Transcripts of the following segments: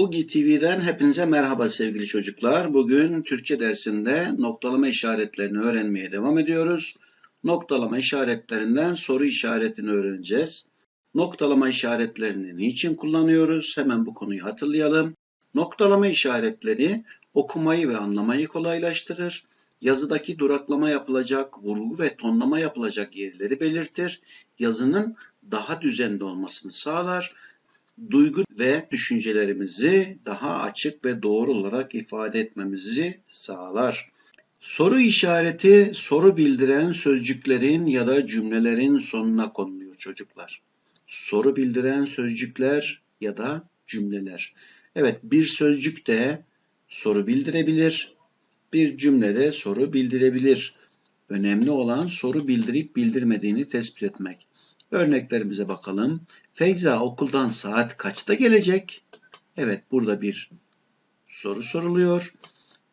Ugi TV'den hepinize merhaba sevgili çocuklar. Bugün Türkçe dersinde noktalama işaretlerini öğrenmeye devam ediyoruz. Noktalama işaretlerinden soru işaretini öğreneceğiz. Noktalama işaretlerini niçin kullanıyoruz? Hemen bu konuyu hatırlayalım. Noktalama işaretleri okumayı ve anlamayı kolaylaştırır. Yazıdaki duraklama yapılacak, vurgu ve tonlama yapılacak yerleri belirtir. Yazının daha düzenli olmasını sağlar duygu ve düşüncelerimizi daha açık ve doğru olarak ifade etmemizi sağlar. Soru işareti soru bildiren sözcüklerin ya da cümlelerin sonuna konuluyor çocuklar. Soru bildiren sözcükler ya da cümleler. Evet bir sözcük de soru bildirebilir. Bir cümlede soru bildirebilir. Önemli olan soru bildirip bildirmediğini tespit etmek. Örneklerimize bakalım. Feyza okuldan saat kaçta gelecek? Evet burada bir soru soruluyor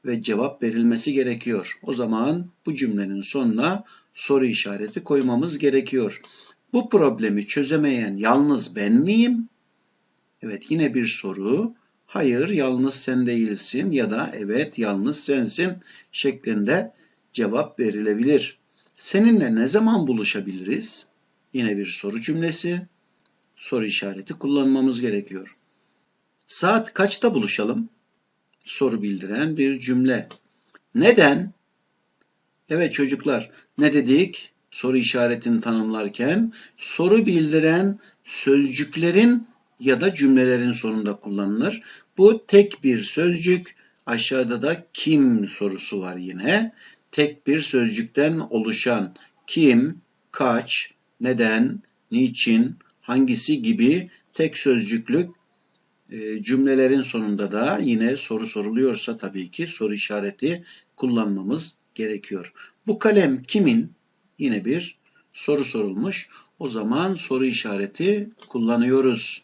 ve cevap verilmesi gerekiyor. O zaman bu cümlenin sonuna soru işareti koymamız gerekiyor. Bu problemi çözemeyen yalnız ben miyim? Evet yine bir soru. Hayır yalnız sen değilsin ya da evet yalnız sensin şeklinde cevap verilebilir. Seninle ne zaman buluşabiliriz? Yine bir soru cümlesi. Soru işareti kullanmamız gerekiyor. Saat kaçta buluşalım? Soru bildiren bir cümle. Neden? Evet çocuklar ne dedik? Soru işaretini tanımlarken soru bildiren sözcüklerin ya da cümlelerin sonunda kullanılır. Bu tek bir sözcük. Aşağıda da kim sorusu var yine. Tek bir sözcükten oluşan kim, kaç, neden, niçin, hangisi gibi tek sözcüklük e, cümlelerin sonunda da yine soru soruluyorsa tabii ki soru işareti kullanmamız gerekiyor. Bu kalem kimin? Yine bir soru sorulmuş. O zaman soru işareti kullanıyoruz.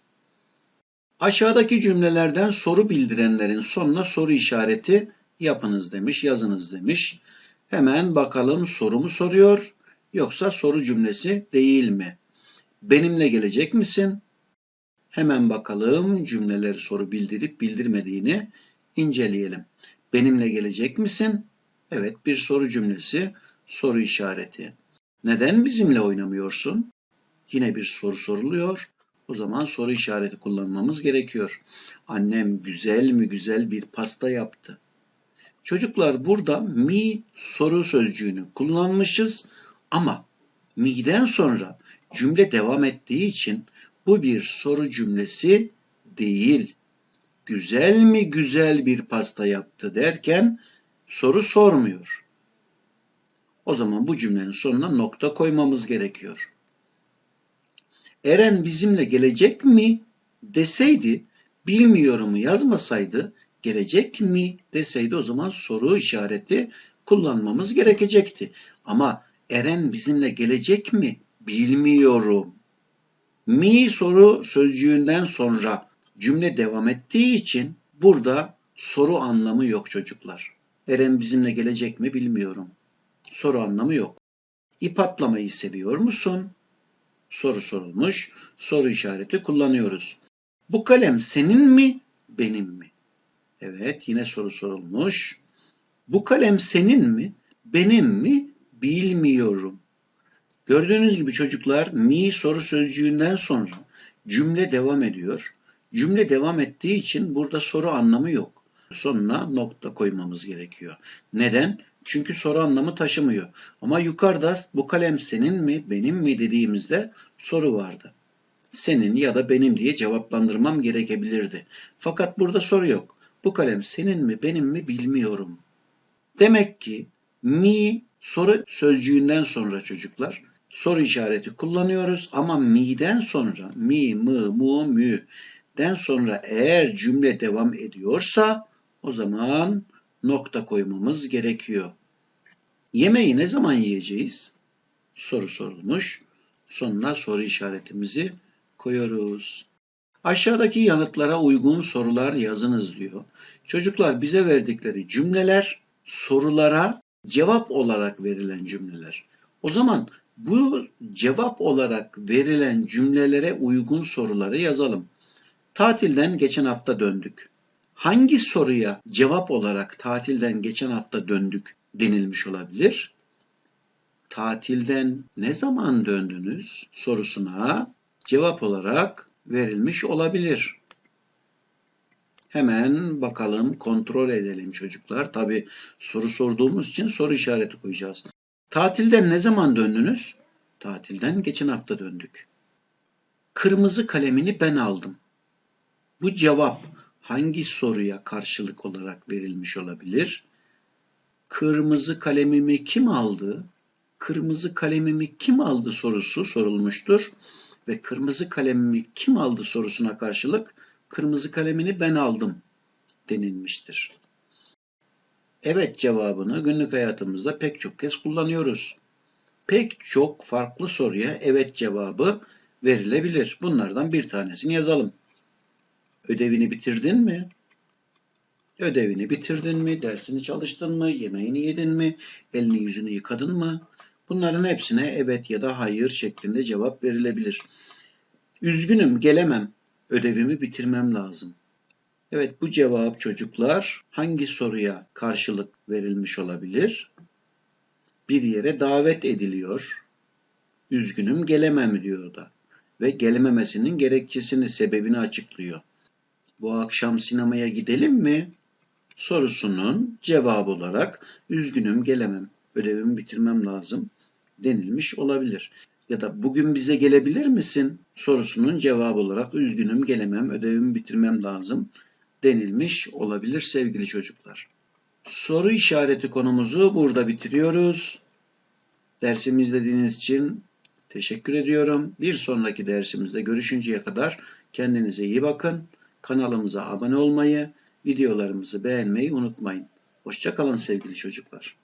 Aşağıdaki cümlelerden soru bildirenlerin sonuna soru işareti yapınız demiş, yazınız demiş. Hemen bakalım soru mu soruyor yoksa soru cümlesi değil mi? Benimle gelecek misin? Hemen bakalım cümleleri soru bildirip bildirmediğini inceleyelim. Benimle gelecek misin? Evet bir soru cümlesi, soru işareti. Neden bizimle oynamıyorsun? Yine bir soru soruluyor. O zaman soru işareti kullanmamız gerekiyor. Annem güzel mi güzel bir pasta yaptı. Çocuklar burada mi soru sözcüğünü kullanmışız ama mi'den sonra cümle devam ettiği için bu bir soru cümlesi değil. Güzel mi güzel bir pasta yaptı derken soru sormuyor. O zaman bu cümlenin sonuna nokta koymamız gerekiyor. Eren bizimle gelecek mi deseydi, bilmiyorumu yazmasaydı, gelecek mi deseydi o zaman soru işareti kullanmamız gerekecekti. Ama Eren bizimle gelecek mi bilmiyorum. Mi soru sözcüğünden sonra cümle devam ettiği için burada soru anlamı yok çocuklar. Eren bizimle gelecek mi bilmiyorum. Soru anlamı yok. İp atlamayı seviyor musun? Soru sorulmuş. Soru işareti kullanıyoruz. Bu kalem senin mi, benim mi? Evet, yine soru sorulmuş. Bu kalem senin mi, benim mi, bilmiyorum. Gördüğünüz gibi çocuklar mi soru sözcüğünden sonra cümle devam ediyor. Cümle devam ettiği için burada soru anlamı yok. Sonuna nokta koymamız gerekiyor. Neden? Çünkü soru anlamı taşımıyor. Ama yukarıda bu kalem senin mi, benim mi dediğimizde soru vardı. Senin ya da benim diye cevaplandırmam gerekebilirdi. Fakat burada soru yok. Bu kalem senin mi, benim mi bilmiyorum. Demek ki mi soru sözcüğünden sonra çocuklar soru işareti kullanıyoruz ama mi'den sonra mi, mı, mu, mü den sonra eğer cümle devam ediyorsa o zaman nokta koymamız gerekiyor. Yemeği ne zaman yiyeceğiz? Soru sorulmuş. Sonuna soru işaretimizi koyuyoruz. Aşağıdaki yanıtlara uygun sorular yazınız diyor. Çocuklar bize verdikleri cümleler sorulara cevap olarak verilen cümleler. O zaman bu cevap olarak verilen cümlelere uygun soruları yazalım. Tatilden geçen hafta döndük. hangi soruya cevap olarak tatilden geçen hafta döndük denilmiş olabilir? Tatilden ne zaman döndünüz sorusuna cevap olarak verilmiş olabilir. Hemen bakalım, kontrol edelim çocuklar. Tabi soru sorduğumuz için soru işareti koyacağız. Tatilden ne zaman döndünüz? Tatilden geçen hafta döndük. Kırmızı kalemini ben aldım. Bu cevap hangi soruya karşılık olarak verilmiş olabilir? Kırmızı kalemimi kim aldı? Kırmızı kalemimi kim aldı sorusu sorulmuştur ve kırmızı kalemimi kim aldı sorusuna karşılık kırmızı kalemini ben aldım denilmiştir. Evet cevabını günlük hayatımızda pek çok kez kullanıyoruz. Pek çok farklı soruya evet cevabı verilebilir. Bunlardan bir tanesini yazalım. Ödevini bitirdin mi? Ödevini bitirdin mi? Dersini çalıştın mı? Yemeğini yedin mi? Elini yüzünü yıkadın mı? Bunların hepsine evet ya da hayır şeklinde cevap verilebilir. Üzgünüm, gelemem. Ödevimi bitirmem lazım. Evet bu cevap çocuklar hangi soruya karşılık verilmiş olabilir? Bir yere davet ediliyor. Üzgünüm gelemem diyor da ve gelememesinin gerekçesini, sebebini açıklıyor. Bu akşam sinemaya gidelim mi? sorusunun cevabı olarak üzgünüm gelemem, ödevimi bitirmem lazım denilmiş olabilir. Ya da bugün bize gelebilir misin sorusunun cevabı olarak üzgünüm gelemem, ödevimi bitirmem lazım denilmiş olabilir sevgili çocuklar. Soru işareti konumuzu burada bitiriyoruz. Dersimi izlediğiniz için teşekkür ediyorum. Bir sonraki dersimizde görüşünceye kadar kendinize iyi bakın. Kanalımıza abone olmayı, videolarımızı beğenmeyi unutmayın. Hoşçakalın sevgili çocuklar.